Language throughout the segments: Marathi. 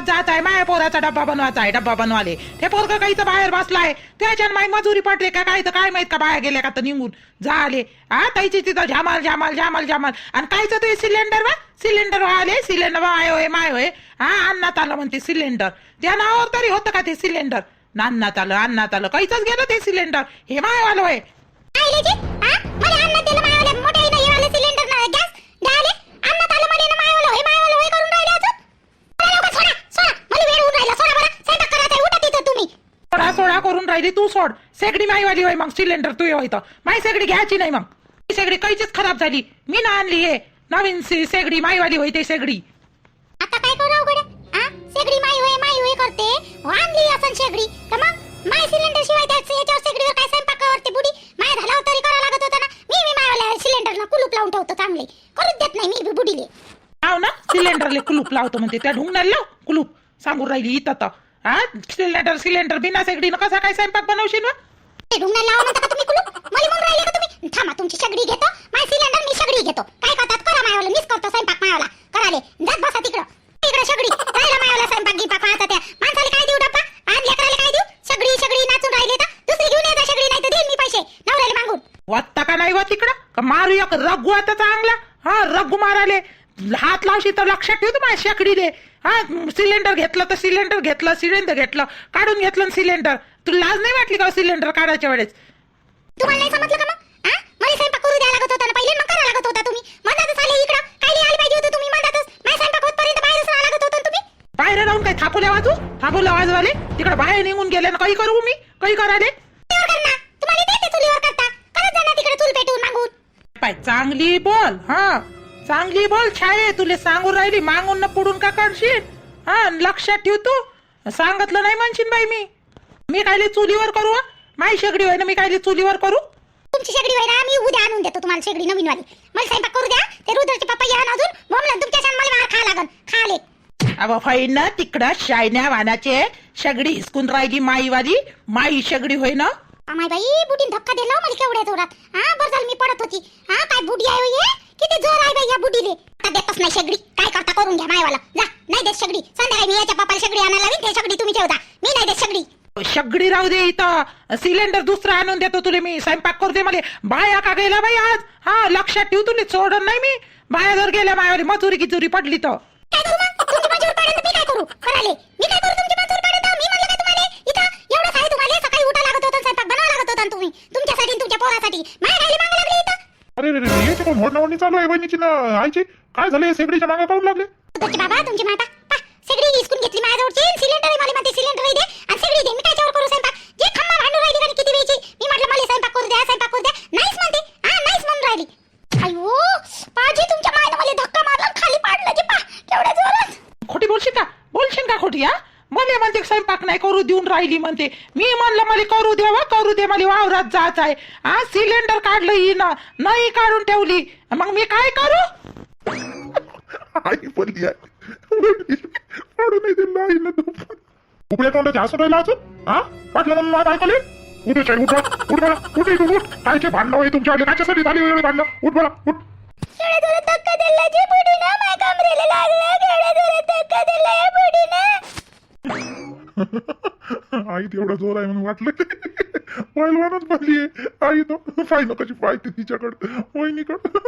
गावात जात आहे माया पोराचा डब्बा बनवायचा आहे डब्बा बनवाले. ते पोरग काहीच बाहेर बसलाय त्याच्यानं माई मजुरी पडले का काय तर काय माहीत का बाहेर गेले का तर निघून झाले. हा ताईची तिथं झामाल झामाल झामाल झामाल. आणि कायचं ते सिलेंडर वा? सिलेंडर आले सिलेंडर माय होय माय होय. हा अन्नात आलं म्हणते सिलेंडर. त्या नावावर तरी होतं का ते सिलेंडर? अन्नात आलं अन्नात आलं. काहीच गेलं ते सिलेंडर. हे मायवालं होय आईले जी हा मला अन्नात दिलं मायवाले मोठे नाही वाले सिलेंडर ना गॅस द्याले अन्नात आलं म्हणे ना मायवाले होय मायवाले होय करून राहिले अजून मला लवकर सोडा सोडा मला वेळ होऊन राहिला सोडा बरं स्वयंपाक करायचा आहे, उठा तिथं तुम्ही सोडा सोडा करून राहिली तू सोड. शेगडी माईवाली होय मग सिलेंडर तू होय तर माई शेगडी घ्यायची नाही मग. ती शेगडी काहीच खराब झाली. मी ना आणली हे. नवीन से- शेगडी माईवाली होय ते शेगडी. आता काय करू अवघड? हा शेगडी माई होय माई होय करते. आणली असन शेगडी. तर मग? माय सिलेंडर शिवाय त्याच याच्यावर काय स्वयंपाक करते बुडी? माय झाला तरी करावं लागत होता ना. मी मी मायवाल्या सिलेंडरला कुलूप लावून ठेवतो चांगले. करूच देत नाही मी बुडीले. लाव ना? सिलेंडरले कुलूप लावतो म्हणते. त्या ढुंगणाला लाव कुलूप. सांगून राहिली इथं हा? सिलेंडर सिलेंडर बिना शेगडीनं कसा काय स्वयंपाक बनवशील ना ते ढुंगणाला लावा म्हणता का तुम्ही कुलूप? मला म्हणून राहिले का तुम्ही? थांबा तुमची घेतो. माय सिलेंडर मी शेगडी घेतो. काय करतात? करा मायवाला. मीच करतो स्वयंपाक मायवाला. कराले. जात बसा तिकडं. तिकडं शेगडी राहिला मायवाला स्वयंपाक गिपाक आता त्या. माणसाला काय देऊ डब्बा? आणि लेकराला काय देऊ? शेगडी शेगडी नाचून राहिले तर? दुसरी घेऊन येता शेगडी नाही तर देईन मी पैसे. नवऱ्याला मागून. वाटता का नाही वा तिकडं? का मारू एक रघु आता चांगला? हा रघु माराले हात लावशी तर लक्षात ठेव तू माझ्या शेकडीले हा सिलेंडर घेतलं तर सिलेंडर घेतलं सिलेंडर घेतलं काढून घेतलं सिलेंडर. तुला लाज नाही वाटली का सिलेंडर काढायच्या वेळेस? तुम्हाला नाही समजलं का मग? हा मला स्वयंपाक करू द्यायला लागत होता ना पहिले मग करायला लागत होता तुम्ही. मधातच आले इकडं. काय पाहिजे होतं तुम्ही मधातच. माझ्या स्वयंपाक होतपर्यंत बाहेरच राहायला लागत होतं ना तुम्ही. बाहेर राहून काय थापूल्या वाजू थापूल्या वाजवाले तिकडे बाहेर निघून गेले ना काही करू मी? काही कराले चुलीवर कर ना तुम्हाला देते चुलीवर करता. करत जा ना तिकडे चूल पेटवून मागून. पाय चांगली बोल हा. चांगली बोल छाये तुले सांगून राहिली मागून न पुढून का काढशील? हा अन लक्षात ठेव तू. सांगितलं नाही म्हणशील बाई मी. मी कायले चुलीवर करू हं? माई शेगडी होय ना मी कायले चुलीवर करू? तुमची शेगडी होय ना मी उद्या आणून देतो तुम्हाला शेगडी नवीन वाली मला स्वयंपाक करू द्या ते रुद्रचे पप्पा या ना अजून. तुमच्या छान मला मार खा लागन. खाले अव फाईन ना तिकडं शायन्या वानाचे शेगडी हिसकून राहिली माईवाली. माई शेगडी होय ना अमाय बाई बुटीन धक्का दिला हो मला केवढ्या जोरात. हा बरं झालं मी पडत होती. हा काय बुडी आहे हो? किती जोर आहे बाई या बुडीले आता देतच नाही शेगडी. काय करता करून घ्या मायवाला. जा नाही देत शेगडी. संध्याकाळी मी याच्या पप्पाला शेगडी आणायला लावीन ते शेगडी तुम्ही ठेवता. मी नाही देत शेगडी. शेगडी राहू दे इथं. सिलेंडर दुसरा आणून देतो तुले मी. स्वयंपाक करू दे मला. बाया का गेला बाई आज? हा लक्षात ठेव तुले. सोडन नाही मी. बाया जर गेल्या मायावाली मजुरी किजुरी पडली तर. काय करू मग? तुमची मजूर पाडेल तर मी काय करू? कराले मी काय करू तुमची मजूर पाडेल तर? मी म्हणलं का तुम्हाला? इथं एवढं तुम्हाला. सकाळी उठा लागत होतं स्वयंपाक बनावा लागत होता तुम्ही. तुमच्यासाठी आणि तुमच्या पोरासाठी. माझ्या खाली मागं लागली इथं. अरे रे रे याची कोण होडणावणी चालू आहे बहिणीची ना? आईची? काय झाले? शेगडीच्या मागे काढून लागले? बाबा तुमची माता. पा सगळी हिसकून घेतली माझ्याजवळची सिलेंडर मला म्हणते सिलेंडर दे आणि सगळी दे मी त्याच्यावर करू स्वयंपाक. जे खम्मा भांडून राहिली का किती वेळची? मी म्हटलं मला स्वयंपाक करू द्या स्वयंपाक करू द्या. नाहीच म्हणते. हा नाहीच म्हणून राहिली. अयो पाजी तुमच्या मायनं मला धक्का मारला आणि खाली पाडलं जे पा केवढ्या जोरात. खोटी बोलशील का? बोलशील का खोटी हा? मला म्हणते स्वयंपाक नाही करू देऊन राहिली म्हणते. मी म्हणलं मला करू देवा करू दे मला वावरात जायच आहे. हा सिलेंडर काढलं ही ना नाही काढून ठेवली. मग मी काय करू? आई बोलली आहे. नाही दिलं आईनं दुपार. उपड्या तोंडाचे हसून राहिला अजून? हा पाटलं म्हणून मला ऐकले? उठे चाई उठ उठ बरा उठ इथून उठ. कायचे भांडणं तुमच्या आले कायच्यासाठी झाली वेगळी भांडणं? उठ बरा उठ. धक्का दिला जी बुडीनं माझ्या कमरेला लागला जोरात धक्का दिला या बुडीनं आई तेवढा जोर आहे म्हणून वाटलं. पहिलवानच बनली आई तो पाय कशी पाहते तिच्याकडं. वहिनीकडं.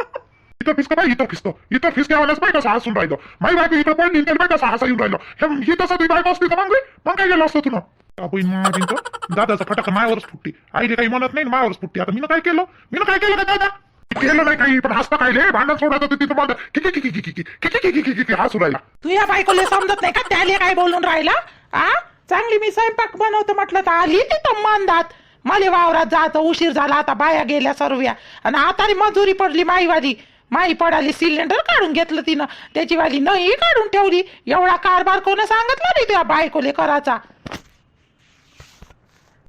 इथं फिसक पाहिजे इथं फिसतो इथं फिसक्यावाल्याच पाय कसं हसून राहिलो. माई बायको इथं पडली त्याला पाहिजे कसं हसा येऊन राहिलो. हे ही तसं तुझी बायको असती तर मग रे, मग काय गेलो असतं तुला? आपण माझी तर दादाचा फटाका मायावरच फुटते. आईने काही म्हणत नाही मायावरच फुटते. आता मी काय केलं? मी काय केलं का दादा? केलं नाही काही पण हसता काय रे भांडण सोडायचं होते तिथं किती किती किती किती किती किती किती किती हसू राहिला तुझ्या बायकोले समजत नाही का? त्याले काय बोलून राहिला? आ? चांगली मी स्वयंपाक बनवतो म्हटलं तर आली तिथं मानदात मला वावरात जायचं उशीर झाला आता बाया गेल्या सर्व्या. आणि आता री मजुरी पडली माईवाली. माई पडाली सिलेंडर काढून घेतलं तिनं. त्याची वाली नाही काढून ठेवली. एवढा कारभार कोण सांगितलं नाही तुझ्या बायकोले करायचा?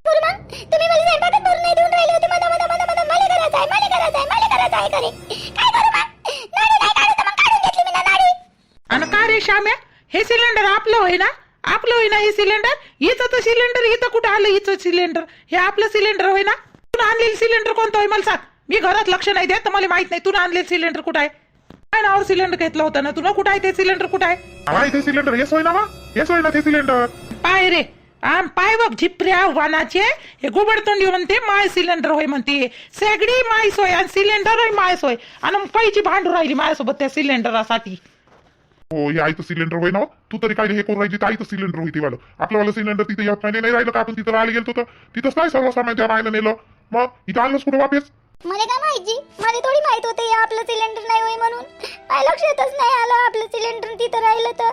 बोल मग तुम्ही मला स्वयंपाकच करून नाही देऊन राहिले होते. मधा मधा मधा मधा मला करायचं आहे मला करायचं आहे मला करायचं आहे करे काय करू मग? नाडी नाही काढत मग काढून घेतली मी ना नाडी. आणि का रे श्याम्या? हे सिलेंडर आपलं होय ना आपलं होय ना हे सिलेंडर? हिचं तर सिलेंडर इथं कुठं आलं हिचं सिलेंडर? हे आपलं सिलेंडर होय ना तू आणलेलं सिलेंडर कोणतं होय मला सांग. मी घरात लक्ष नाही देत तर मला माहीत नाही तू आणलेलं सिलेंडर कुठं आहे? काय नावावर सिलेंडर घेतलं होतं ना? तुला कुठं आहे ते सिलेंडर कुठं आहे? सिलेंडर हेच होय ना वा हे सोय ना ते सिलेंडर. पाय रे. आम पाय बघ झिपऱ्या वानाचे हे गुबडतोंडी म्हणते माय सिलेंडर होय म्हणते. सगळी माय सोय आणि सिलेंडर होय माय सोय. आणि पैची भांडू राहिली माझ्यासोबत त्या सिलेंडरासाठी. हो हे आईचं सिलेंडर होय ना हो. तू तरी काय हे करून राहिली? तर आईचं सिलेंडर होती वालं. आपलं सिलेंडर तिथे येत नाही नाही राहिलं का? आपण तिथं राहायला गेलो तर. तिथंच काय सर्व सामान त्या राहायला नेलं. मग इथं आणलंच कुठं वापस? मला काय माहिती? मला थोडी माहीत होते आपलं सिलेंडर नाही होय म्हणून. काय लक्षातच नाही आलं आपलं सिलेंडर तिथं राहिलं तर.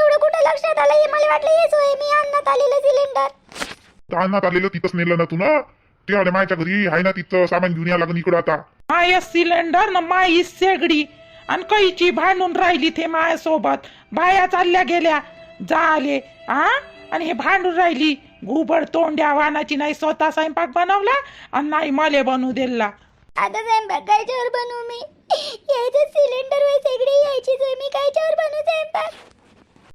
एवढं कुठं लक्षात आलं हे? मला वाटलं हेच होय मी आणण्यात आलेलं सिलेंडर आणण्यात आलेलं तिथंच नेलं ना तू ना? ते आले माझ्या घरी आहे ना तिथं सामान घेऊन या लागून इकडं आता. माय सिलेंडर न माई सेगडी आणि कैची भांडून राहिली ते मायासोबत. बाया चालल्या गेल्या. झाले आ? आणि हे भांडून राहिली. गुबड तोंड्या वानाची नाही स्वतः स्वयंपाक बनवला आणि नाही मले बनवू दिला. आता स्वयंपाक कायच्यावर बनवू मी? यायचं सिलेंडर होय सगळी यायचीच होय मी कायच्यावर बनवू स्वयंपाक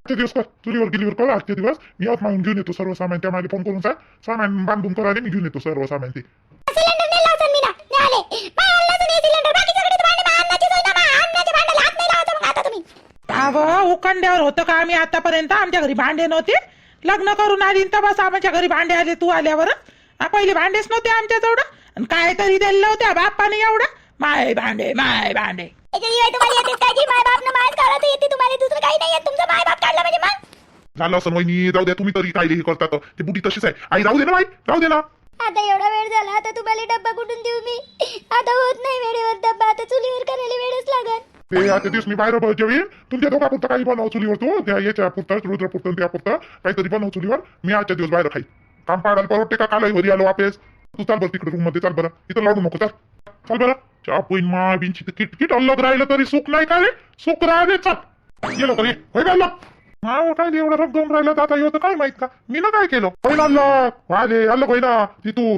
आजचे दिवस कर चुलीवर गिलीवर कर आजचे दिवस? मी आत मागून घेऊन येतो सर्व सामान त्या मला फोन करून सांग. सामान बांधून करायला मी घेऊन येतो सर्व सामान ते मी मा मा उखंड्यावर होतं का आम्ही आतापर्यंत? आमच्या घरी भांडे नव्हते. लग्न करून आली न तेव्हाच आमच्या घरी भांडे आले तू आल्यावर हा, पहिले भांडेच नव्हते आमच्या जवळ. आणि काय तरी दिलं होत्या बाप्पाने एवढं. माय भांडे माय भांडे. झालं असं वहिनी जाऊ द्या तुम्ही तरी काय हे करतात? ते बुटी तशीच आहे. आई राहू दे ना बाई राहू दे ना. आता एवढा वेळ झाला आता तुम्हाला डब्बा कुठून देऊ मी? आता होत नाही वेळेवर डब्बा आता चुलीवर करायला वेळच लागल. ते आता दिवस मी बाहेर जेवीन. तुमच्या दोघा पुरतं काही बनव चुलीवर तू त्या याच्या पुरतं रुद्र पुरतं त्या पुरतं काहीतरी बनव चुलीवर. मी आजच्या दिवस बाहेर खाई काम पाडायला परवडते का? काल घरी आलो वापस. तू चाल बरं तिकडे रूममध्ये चाल बरं. इथं लावू नको चाल. चाल बरं. चा पोईन मा बिनची किट अल्लग राहिलं तरी सुख नाही का रे? सुख राहिले चाल. गेलो तरी. होय बा हा काय एवढं रग दोन राहिलं तर आता होतं काय माहीत का? मी ना काय केलं? होईन अल्लग वाले अल्लग होईना तिथून.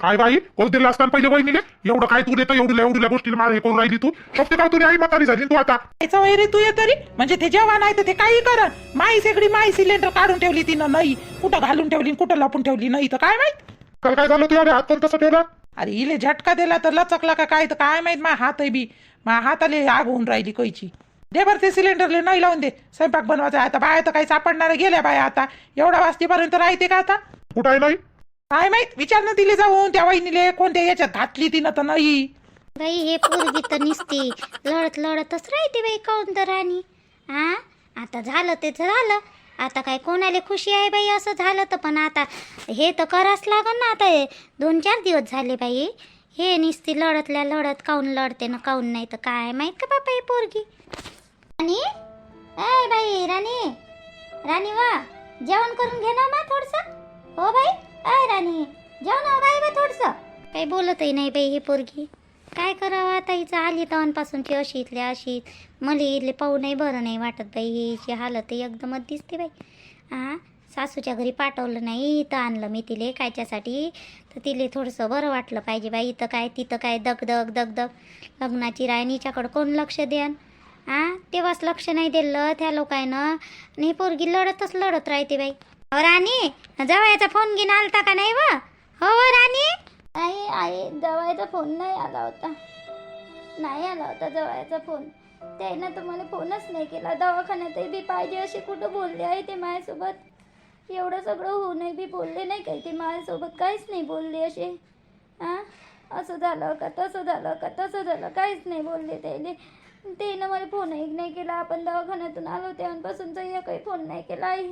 काय बाई? कोण दिलं असताना पहिले वहिनीले? एवढं काय तू देतं? एवढ्या एवढ्या गोष्टीला मार हे करून राहिली तू? फक्त काय तुझी आई म्हातारी झाली तू आता? याचा वैरी तू ये तरी. म्हणजे ते जेव्हा नाही तर ते काही कर. माई सगळी माई सिलेंडर काढून ठेवली तिनं नाही कुठं घालून ठेवली कुठं लपून ठेवली नाही तर काय माहीत? काल काय झालं तुझ्या? हात पण कसं ठेवला? अरे इले झटका दिला तर लचकला का काय? तर काय माहीत? मा हात बी मा हाताले आग होऊन राहिली कैची. दे बरं ते सिलेंडरले नाही लावून दे. स्वयंपाक बनवायचा. आता. बाया तर काही सापडणार गेल्या बाया आता. एवढ्या वाजतेपर्यंत राहते का आता? कुठं आहे नाही काय माहीत? विचारणं दिली जाऊन. त्या वहिनीले कोणत्या याच्यात घातली तिनं तर नाही. बाई हे पोरगी तर निसती. लढत लढतच राहते बाई काऊन तर राणी हा आता झालं ते झालं. आता काय कोणाला खुशी आहे बाई असं झालं तर? पण आता हे तर करावंच लागन ना आता. हे दोन चार दिवस झाले बाई. हे निसती लढतल्या लढत काऊन लढते ना काऊन नाही तर? काय माहीत का बापा हे पोरगी? राणी? ए बाई राणी. राणी वा जेवण करून घे ना मा थोडस. हो बाई अय राणी जेवण हो बाई बा थोडस. काही बोलतही नाही बाई ही पोरगी. काय करावं आता हिचं आली तवनपासूनची अशी इथल्या अशी. मला इथले पाहू नाही बरं नाही वाटत बाई हिची हालत एकदमच दिसते बाई. हां सासूच्या घरी पाठवलं नाही इथं आणलं मी तिले कायच्यासाठी तर तिले थोडंसं बरं वाटलं पाहिजे बाई इथं काय तिथं काय दगदग दगदग. लग्नाची राणीच्याकडं कोण लक्ष द्यान हां तेव्हाच लक्ष नाही दिलं त्या लोकांनं आणि ही पोरगी लढतच लढत राहते बाई. हो राणी जवळचा फोन घेऊन आलता का नाही व? हो व राणी? आई आई जवळचा फोन नाही आला होता. नाही आला होता जवळचा फोन त्यानं तर मला फोनच नाही केला. दवाखान्यातही बी पाहिजे अशी कुठं बोलले आहे ते माझ्यासोबत एवढं सगळं होऊनही बी बोलले नाही काही ते माझ्यासोबत काहीच नाही बोलले असे हां असं झालं का तसं झालं का तसं झालं? काहीच नाही बोलले त्याले त्यानं मला फोनही नाही केला. आपण दवाखान्यातून आलो तेव्हापासून तर एकही फोन नाही केला आई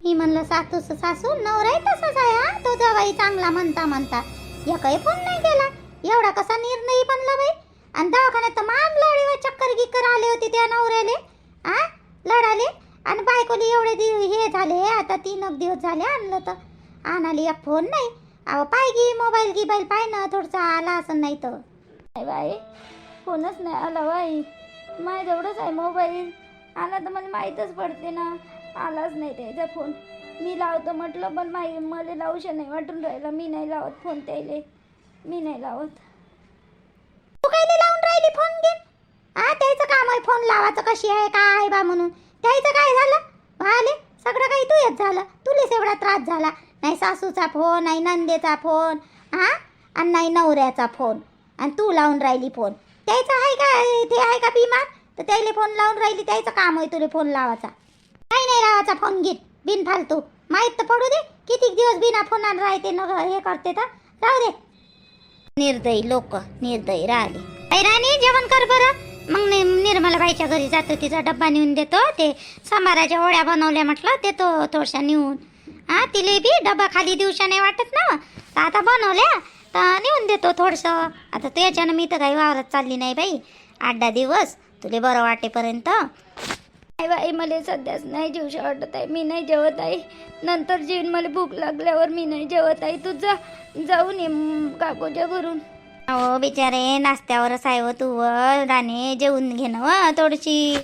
मी म्हणलं सासू सासू नवराही तसाच आहे हा? तो जवाई चांगला म्हणता म्हणता एकही फोन नाही केला. एवढा कसा निर्णय बनला बाई? आणि दवाखान्यात तर मान लढे चक्कर गिक्कर आले होते त्या नवऱ्याले आ? लढाले? आणि बायकोली एवढे दिव हे झाले आता तीन एक दिवस झाले आणलं तर. आणाली एक फोन नाही. अहो पाय गी मोबाईल गिबाईल पाय ना थोडसा आला असं नाही तर. बाई फोनच नाही आला बाई. माझ्याजवळच आहे मोबाईल. आला तर मला माहीतच पडते ना. आलाच नाही त्याचा फोन. मी लावतो म्हटलं पण माही मला लावूशा नाही वाटून राहिलं. मी नाही लावत फोन त्याले. मी नाही लावत. तू काय लावून राहिली फोन घे हा त्याचं काम आहे फोन लावायचं. कशी आहे काय आहे बा म्हणून. त्याचं काय झालं? आले सगळं काही तू येत झालं. तुलेच एवढा त्रास झाला. नाही सासूचा फोन नाही नंदेचा फोन हा आणि नाही नवऱ्याचा फोन. आणि तू लावून राहिली फोन. त्याचं आहे का? ते आहे का बिमार? तर त्याला फोन लावून राहिली त्याचं काम आहे तुला फोन लावायचा. काही नाही राहायचा फोन घेत बिन फालतू माहीत तर पडू दे किती दिवस बिना फोनात राहते न हे करते तर. राहू दे. निर्दयी लोक निर्दयी राहिले. राणी जेवण कर बरं. मग निर्मला निर्मलाबाईच्या घरी जातो तिचा डब्बा नेऊन देतो. ते समाराच्या ओळ्या बनवल्या म्हटलं देतो थोडशा नेऊन. हा तिले बी डब्बा खाली दिवशा नाही वाटत ना. तर आता बनवल्या तर नेऊन देतो थोडंसं. आता त्याच्यानं मी तर काही वावरात चालली नाही बाई. आठ दहा दिवस. तुले बरं वाटेपर्यंत. नाही बाई मला सध्याच नाही जेवू वाटत आहे. मी नाही जेवत आहे. नंतर जेवण मला भूक लागल्यावर मी नाही जेवत आहे. तू जा जाऊन ये काकूच्या घरून. हो बिचारे नाश्त्यावरच आहे व तू व. दाणे जेवून घे ना व थोडीशी.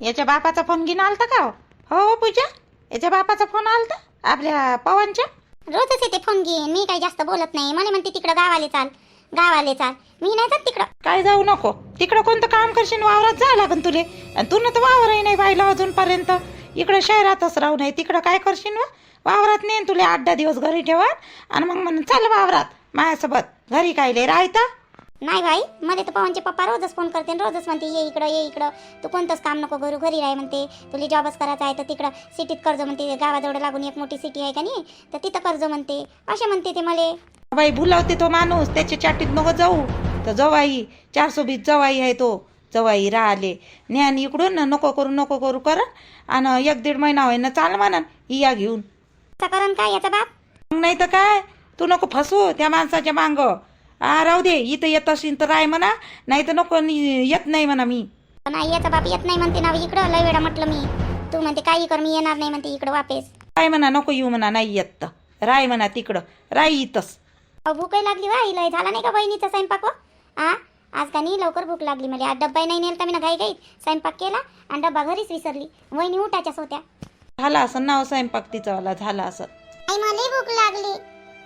याच्या बापाचा फोन घेऊन आलता का हो? हो? हो पूजा. याच्या बापाचा फोन आलता? आपल्या पवनच्या? रोजच येते फोन घेईन मी काही जास्त बोलत नाही. मला म्हणते तिकडं गावाले चाल. गावाले चाल. मी नाही जात तिकडं. काय जाऊ नको. तिकडं कोणतं काम करशील वावरात जा लागन तुले. आणि तू तर वावरही नाही पाहिलं अजूनपर्यंत. इकडं शहरातच राहू नये. तिकडं काय करशील व? वावरात नेन तुले आठ दहा दिवस घरी ठेवा आणि मग म्हणून चल वावरात. माझ्यासोबत. घरी कायले राहता? नाही बाई मला तर पवनचे पप्पा रोजच फोन करते रोजच म्हणते ये इकडं ये इकडं. तू कोणतंच काम नको करू घरी राह म्हणते. तुला जॉबच करायचा आहे तर तिकडं सिटीत कर्ज म्हणते. गावाजवळ लागून एक मोठी सिटी आहे का नाही तर तिथं कर्ज म्हणते. असे म्हणते ते मले. बाई बुलावते तो माणूस त्याच्या चाटीत नको जाऊ. तर जवाई चारसो बीस जवाई आहे तो. जवाई राहिले. ज्ञान इकडून नको करू नको करू कर. आणि एक दीड महिना होईना चाल म्हणा या घेऊन. असं करण काय याचा बाप? मग नाही तर काय? तू नको फसू त्या माणसाच्या मांग. आ राहू दे इथं येत असेल तर राय म्हणा नाही तर नको नि- येत नाही म्हणा मी. नाही याचा बाप येत नाही म्हणते ना इकडं लय वेळा म्हटलं मी. तू म्हणते काही कर मी येणार नाही म्हणते इकडं वापेस. काय म्हणा नको येऊ म्हणा नाही येत तर. राय म्हणा तिकडं. राय इथंच. अहो, भूक लागली वा लय. झाला नाही का बहिणीचा स्वयंपाक व आ? आज का नाही लवकर भूक लागली मला. आज डब्बा नाही नेलता मी ना घाई घाईत स्वयंपाक केला आणि डब्बा घरीच विसरली. वहिनी उठाच्याच होत्या. झाला असं नाव स्वयंपाक तिचावाला झाला असं. आई मला भूक लागली.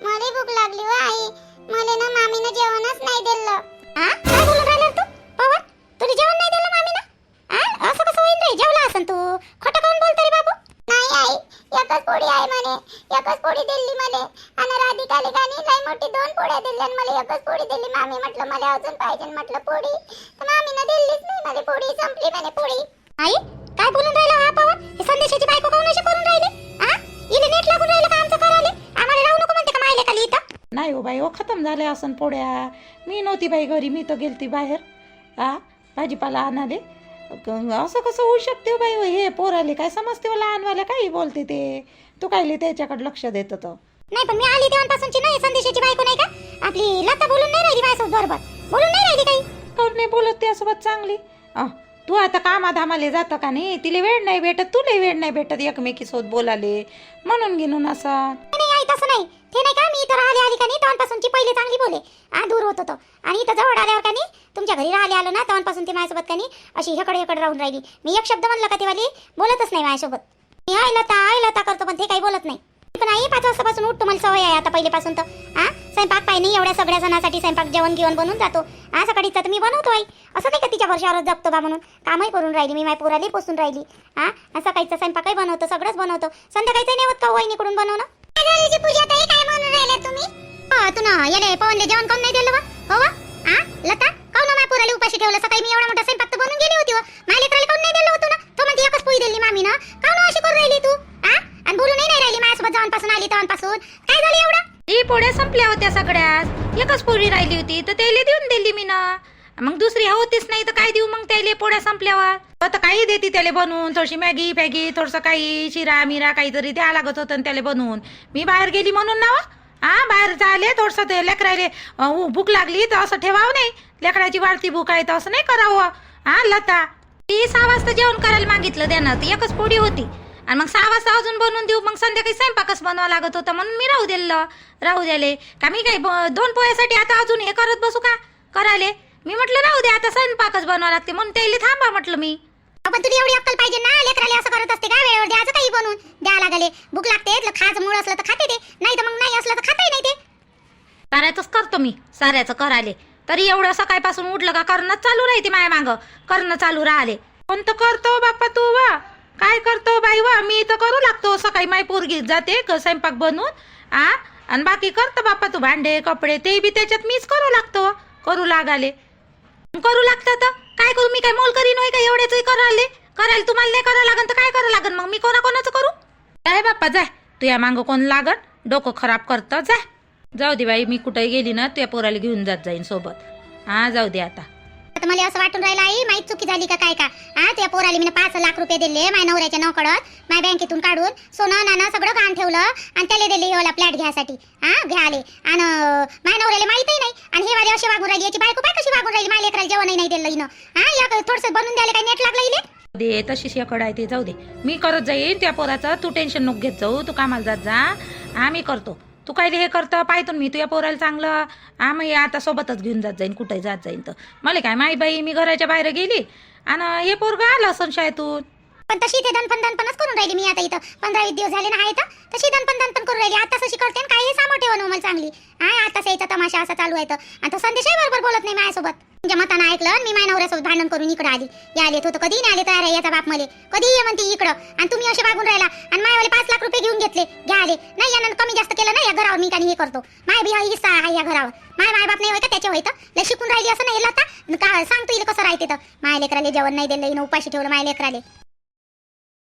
मला भूक लागली व आई. मला ना मामीनं जेवणच नाही दिलं. हा काय बोलून राहिला तू? पवन तुला जेवण नाही दिलं मामीनं? हा असं कसं होईल रे? जेवला असन तू? खोटं काऊन बोलतो रे बाबू? नाही आई एकच पोळी आहे म्हणे. एकच पोळी दिली मला. आणि राधिकाले गाणी लय मोठी दोन पोळ्या दिल्या आणि मला एकच पोळी दिली मामी. म्हटलं मला अजून पाहिजे म्हटलं पोळी. तर पोड्या मी नव्हती बाई घरी मी तर गेलती बाहेर. आ भाजीपाला आणाले. असं कसं होऊ शकते हो बाई हो? हे पोराले काय समजते लहानवाल्या काही बोलते ते. तू कायले त्याच्याकडे लक्ष देत तर नाही पण मी आली तेव्हापासूनची नाही संदेशाची बायको नाही का? आपली लता बोलून नाही राहिली माझ्यासोबत बरोबर. बोलून नाही राहिली काही? काऊन नाही बोलत त्यासोबत चांगली? अ, तू आता कामाधामाले जातं का नाही? तिला वेळ नाही भेटत तुला वेळ नाही भेटत एकमेकीसोबत बोलाले. म्हणून घेऊन असं. नाही तसं नाही. ते नाही का मी इथं राहिले आली का नाही तेव्हापासूनची पहिले चांगली बोले. आ दूर होत होतो. आणि इथं जवळ आल्यावर का नाही तुमच्या घरी राहिले आलो ना तेव्हापासून ती माझ्यासोबत का नाही अशी हेकडे हेकडे राहून राहिली. मी एक शब्द म्हणलं का तेवाली बोलतच नाही माझ्यासोबत. मी आय लता आय लता करतो पण ते काही बोलत नाही. पण आई पाच वाजतापासून उठतो मला सवय आहे आता पहिलेपासून तर. हा स्वयंपाक पाय नाही एवढ्या सगळ्या जणांसाठी स्वयंपाक जेवण घेऊन बनवून जातो. हा सकाळीच तर मी बनवतो आई. असं नाही का तिच्या वर्षावरच जगतो बा म्हणून. कामही करून राहिली मी माझ्या पोराली पोसून राहिली. हा सकाळीचा स्वयंपाकही बनवतो सगळंच बनवतो. संध्याकाळचं नेवत होत का हो वहिनीकडून बनवणं? पूजा ताई काय म्हणून राहिल्या तुम्ही? हा तू ना येले पवनले जेवण कोण नाही दिलं वा. हो वा? हा लता काऊन माझ्या पोराला उपाशी ठेवलं? सकाळी मी एवढा मोठा स्वयंपाक तर बनवून गेली होती व. माझ्या लेकराला काऊन नाही दिलं होतं ना? तो म्हणते एकच पोळी दिली मामी ना काऊन अशी करून राहिली तू? आ? आणि बोलूनही नाही राहिली माझ्यासोबत जेवणपासून आली तेव्हापासून. काय झालं एवढं? ही पोळ्या संपल्या होत्या सगळ्यात. एकच पोळी राहिली होती तर त्याला देऊन दिली मी ना मग दुसरी होतीच नाही तर काय देऊ मग त्याला पोळ्या संपल्यावर? आता काही देते त्याला बनवून थोडीशी मॅगी फॅगी थोडंसं काही शिरा मिरा काहीतरी द्या लागत होतं त्याला बनवून. मी बाहेर गेली म्हणून ना व. हा बाहेर जायले थोडंसं ते लेकरायले भूक लागली तर असं ठेवावं नाही. लेकराची वाढती भूक आहे तर असं नाही करावं. हा लता ती सहा वाजता जेवण करायला मागितलं त्यानं ती एकच पोडी होती. आणि मग सहा वाजता अजून बनवून देऊ मग संध्याकाळी स्वयंपाकच बनवावं लागत होतं म्हणून मी राहू दिलं. राहू द्याले का मी काय दोन पोह्यासाठी आता अजून हे करत बसू का? करायले. मी म्हटलं राहू दे आता स्वयंपाकच बनवावं लागते म्हणून त्याला थांबा म्हटलं मी. आपण तुला एवढी अक्कल पाहिजे ना? लेकराले असं करत असते का? वेळेवर द्यायचं काही बनवून? द्या लागले. भूक लागते खाज मूळ असलं तर खाते ते. नाही तर मग नाही असलं तर खाते नाही ते. साऱ्याचंच करतो मी साऱ्याचं कराले तरी एवढं सकाळपासून उठलं का करणं चालू राहते माया मागं. करणं चालू राहिले. कोणतं करतो हो बाप्पा तू वा. काय करतो हो बाई वा? मी तर करू लागतो. सकाळी माई पोरगी जाते क- स्वयंपाक बनवून आ? आणि बाकी करतो बाप्पा तू भांडे कपडे ते बी त्याच्यात मीच करू लागतो. करू लागाले. करू लागतं तर काय करू? मी काय मोल करीन होय का? एवढ्याच करायले? करायला तुम्हाला नाही करावं लागन तर काय करावं लागन मग? मी कोणा कोणाचं करू जाय बाप्पा जाय तू या मागं कोण लागन? डोकं खराब करतं जाय जाऊ दे बाई मी कुठेही गेली ना त्या पोराला घेऊन जात जाईन सोबत. हा जाऊ दे आता. आता मला असं वाटून राहिलं आई माहीत चुकी झाली का काय का? हा त्या पोराली मी पाच लाख रुपये दिले माझ्या नवऱ्याच्या नौकडत माझ्या बँकेतून काढून सोनं नाणं सगळं गहाण ठेवलं आणि त्याला दिले मला फ्लॅट घ्यायसाठी. हा घ्याले आणि माझ्या नवऱ्याला माहितही नाही. आणि हे वाले असे वागून राहिली याची बायको पाय कशी वागून राहिली? माझ्या लेकराला जेवणही नाही दिलं हिनं. हा या थोडंसं बनवून द्यायला काय नेट लागलं इले? दे तशीच याकडे आहे ते जाऊ दे. मी करत जाईन त्या पोराचं तू टेन्शन नको घेत जाऊ तू कामाला जात जा. हा मी करतो. तू काय हे करतं? पाहतो मी. तुझ्या पोराला चांगलं हा मग आता सोबतच घेऊन जात जाईन कुठे जात जाईन तर. मला काय माई बाई मी घराच्या बाहेर गेली आणि हे पोरग आलं असं शाळेतून. पण तशी ते दनपण दनपणच करून राहिली मी आता इथं. पंधरा वीस दिवस झाले ना आहे तर तशी दनपण दनपण करून राहिली. आता तशी करते आणि काही सामोर ठेवा मला चांगली. हा आता यायचा तमाशा असा चालू आहे तर आणि तो संदेशही बरोबर बोलत नाही माझ्यासोबत. तुमच्या ऐकलं मी माझ्या नवऱ्यासोबत भांडण करून इकडे आली. या आले तो कधी नाही आले तयार आहे याचा बाप मले. कधी ये म्हणते इकडं. आणि तुम्ही असे वागून राहिला. आणि मायावाले पाच लाख रुपये घेऊन घेतले. घ्या आले. नाही यानं कमी जास्त केलं ना या घरावर मी काही हे करतो. माय बी हिस्सा आहे या घरावर. माय माय बाप नाही होय का? त्याच्या होय तर. लय शिकून राहिली असं नाही आता का सांगतो इला कसं राहते तर. माय लेकराले जेवण नाही दिलं उपाशी ठेवलं माय लेकराले.